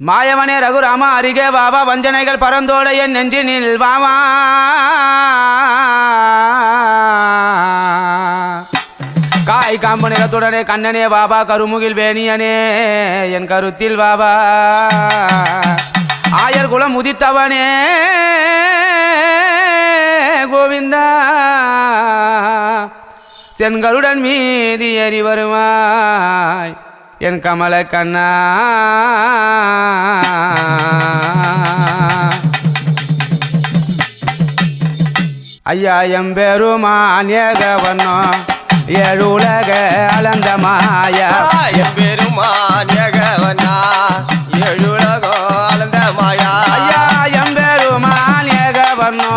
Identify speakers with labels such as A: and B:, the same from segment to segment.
A: மாயவனே ரகுராமா அருகே வாவா வஞ்சனைகள் பரந்தோட என் நெஞ்சினில் வாவா காய் காம்பு நிலத்துடனே கண்ணனே பாபா கருமுகில் வேணியனே என் கருத்தில் பாபா ஆயர் குலம் உதித்தவனே கோவிந்தா. செங்கருடன் மீதி அறிவருமாய் வருவாய் என் கமல கண்ணா. ஐயா எம்பெருமான் ஏகவனோ ஏழுலக அளந்த மாயா.
B: பெருமான் ஏகவனா எழுலகோ அளந்த மாயா.
A: ஐயா எம்பெருமான் ஏகவனோ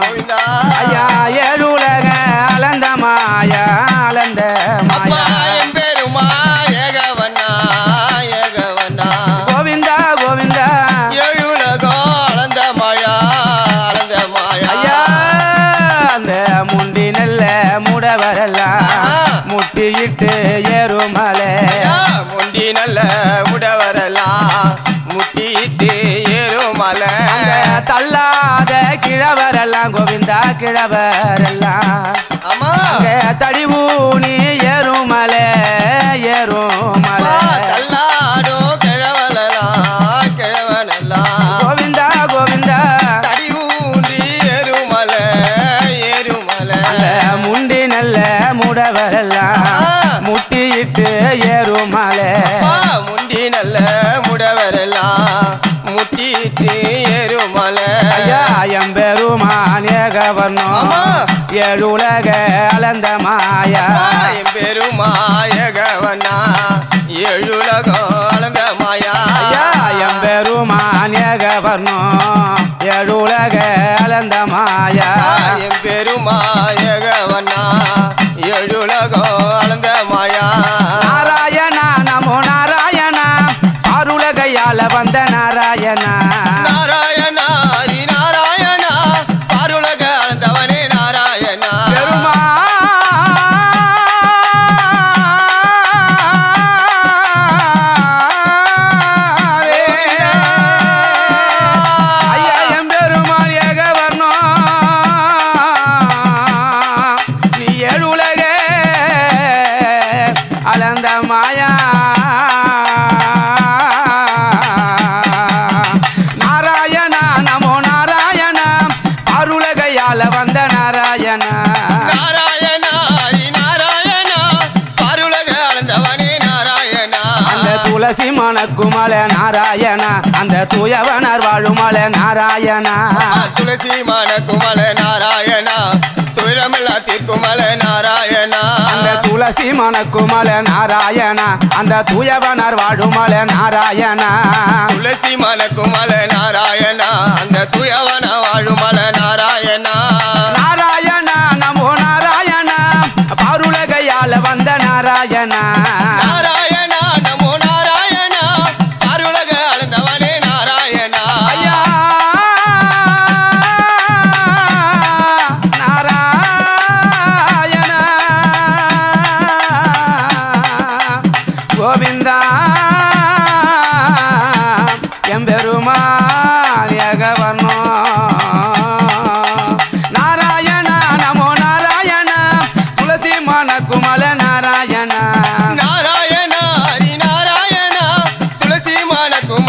B: கோவிந்தா.
A: ஐயா ஏழுலக அளந்த மாயா.
B: முட்டிட்டு ஏறுமலை.
A: தள்ளாத கிழவரெல்லாம் கோவிந்தா கிழவரெல்லாம்
B: ஆமா
A: தடிவூனி ஏறுமலை ஏறுமலை.
B: அப்பா, தள்ளாடும் கிழவனெல்லாம் கிழவனெல்லாம்.
A: கோவிந்தா கோவிந்தா.
B: தடி ஊன்றி ஏறுமலை ஏறுமலை.
A: முண்டி நல்ல முடவரெல்லாம்.
B: ஆமா.
A: ஏழுலக அளந்த மாயா.
B: பெருமாயகவனா எழுலகம் அளந்த மாயா.
A: எம்பெருமான் ஏகவர்ணம் துளசி மணக்குமல நாராயணா அந்த தூயவனர் வாழுமல நாராயணா.
B: துளசி மான குமல நாராயணா துயரமில்லா தீர்க்குமல நாராயணா.
A: அந்த துளசி மணக்குமல நாராயணா அந்த தூயவனர் வாழுமல நாராயணா.
B: துளசி மான குமல நாராயணா அந்த துயவன வாழுமல நாராயணா.
A: நாராயணா நமோ நாராயணா பாருலகையால வந்த நாராயணா.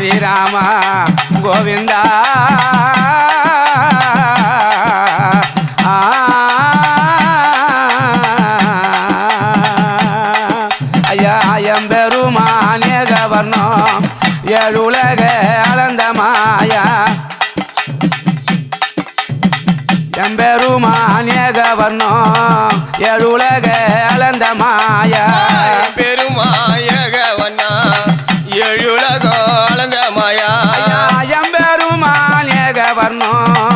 A: ஹரிராமா கோவிந்தா. ஐயா எம்பெருமான் ஏகவர்ணம் ஏழுலக அளந்த மாயா எம்பெருமான் ஏகவர்ணம் ஏழுலக அளந்த மாயா আমার মন